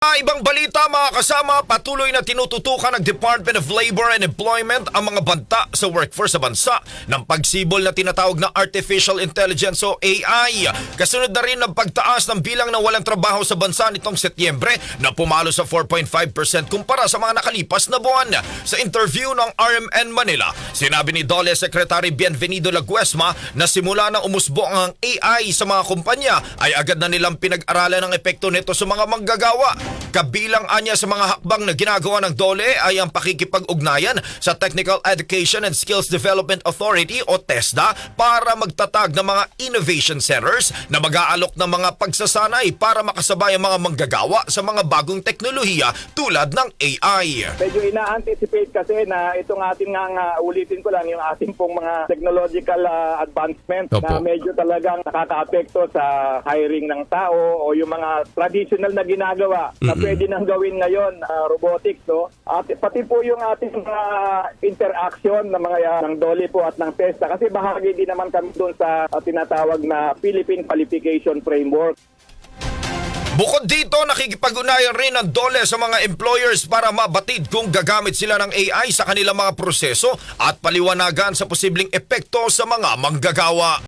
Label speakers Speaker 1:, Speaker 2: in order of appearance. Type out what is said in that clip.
Speaker 1: Ibang balita mga kasama, patuloy na tinututukan ng Department of Labor and Employment ang mga banta sa workforce sa bansa ng pagsibol na tinatawag na Artificial Intelligence o AI. Kasunod na rin ng pagtaas ng bilang na walang trabaho sa bansa nitong Setyembre na pumalo sa 4.5% kumpara sa mga nakalipas na buwan. Sa interview ng RMN Manila, sinabi ni Dole Secretary Bienvenido Laguesma na simula na umusbong ang AI sa mga kumpanya ay agad na nilang pinag-aralan ang epekto nito sa mga manggagawa. Kabilang anya sa mga hakbang na ginagawa ng DOLE ay ang pakikipag-ugnayan sa Technical Education and Skills Development Authority o TESDA para magtatag ng mga innovation centers na mag-aalok ng mga pagsasanay para makasabay ang mga manggagawa sa mga bagong teknolohiya tulad ng AI.
Speaker 2: medyo ina-anticipate kasi na itong ating nga, nga ulitin ko lang yung ating pong mga technological ah, advancement
Speaker 1: Opo.
Speaker 2: na medyo talagang nakaka-apekto sa hiring ng tao o yung mga traditional na ginagawa na pwede nang gawin ngayon ah, robotics no? At pati po yung ating mga interaction ng mga ah, ng DOLE po at ng TESTA kasi bahagi din naman kami doon sa ah, tinatawag na Philippine Qualification Framework.
Speaker 1: Bukod dito, nakikipag-unayan rin ng DOLE sa mga employers para mabatid kung gagamit sila ng AI sa kanilang mga proseso at paliwanagan sa posibleng epekto sa mga manggagawa.